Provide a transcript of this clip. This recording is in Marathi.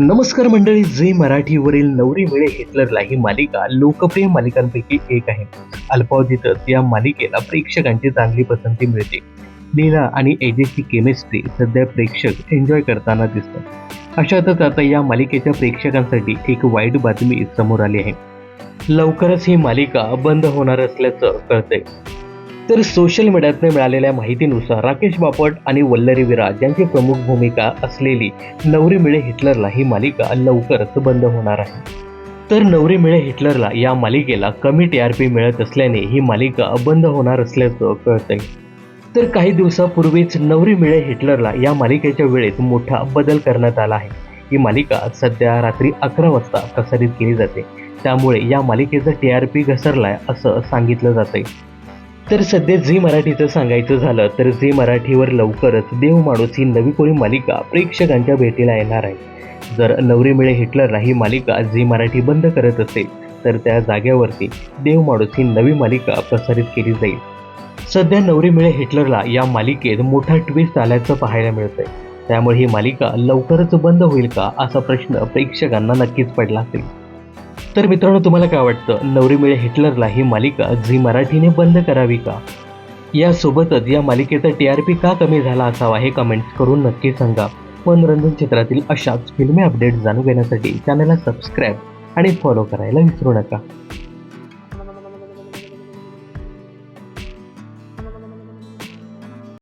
नमस्कार मंडळी झी मराठीवरील नवरी मिळे हिटलरला ही मालिका लोकप्रिय मालिकांपैकी एक आहे. अल्पावधीतच या मालिकेला प्रेक्षकांची चांगली पसंती मिळते. लीला आणि एजेची केमिस्ट्री सध्या प्रेक्षक एन्जॉय करताना दिसतात. अशातच आता या मालिकेच्या प्रेक्षकांसाठी एक वाईट बातमी समोर आली आहे. लवकरच ही मालिका बंद होणार असल्याचं कळतंय. तर सोशल मीडियातनं मिळालेल्या माहितीनुसार राकेश बापट आणि वल्लरी विराज यांची प्रमुख भूमिका असलेली नवरी मिळे हिटलरला ही मालिका लवकरच बंद होणार आहे. तर नवरी मिळे हिटलरला या मालिकेला कमी टी आर पी मिळत असल्याने ही मालिका बंद होणार असल्याचं कळतंय. तर काही दिवसापूर्वीच नवरी मिळे हिटलरला या मालिकेच्या वेळेत मोठा बदल करण्यात आला आहे. ही मालिका सध्या रात्री अकरा वाजता प्रसारित केली जाते. त्यामुळे या मालिकेचा टी आर पी घसरलाय असं सांगितलं जातंय. तर सध्या झी मराठीचं सांगायचं झालं तर झी मराठीवर लवकरच देव माणूस ही नवी कोळी मालिका प्रेक्षकांच्या भेटीला येणार आहे. जर नवरी मिळे हिटलरला ही मालिका झी मराठी बंद करत असेल तर त्या जाग्यावरती देव माणूस ही नवी मालिका प्रसारित केली जाईल. सध्या नवरी मिळे हिटलरला या मालिकेत मोठा ट्विस्ट आल्याचं पाहायला मिळतंय. त्यामुळे ही मालिका लवकरच बंद होईल का असा प्रश्न प्रेक्षकांना नक्कीच पडला असेल. तर मित्रांनो तुम्हाला काय वाटतं? नवरी मिळे हिटलरला ही मालिका झी मराठीने बंद करावी का? यासोबतच या मालिकेचा टी आर पी का कमी झाला असावा हे कमेंट्स करून नक्की सांगा. मनोरंजन क्षेत्रातील अशाच फिल्मी अपडेट जाणून घेण्यासाठी चॅनलला सबस्क्राईब आणि फॉलो करायला विसरू नका.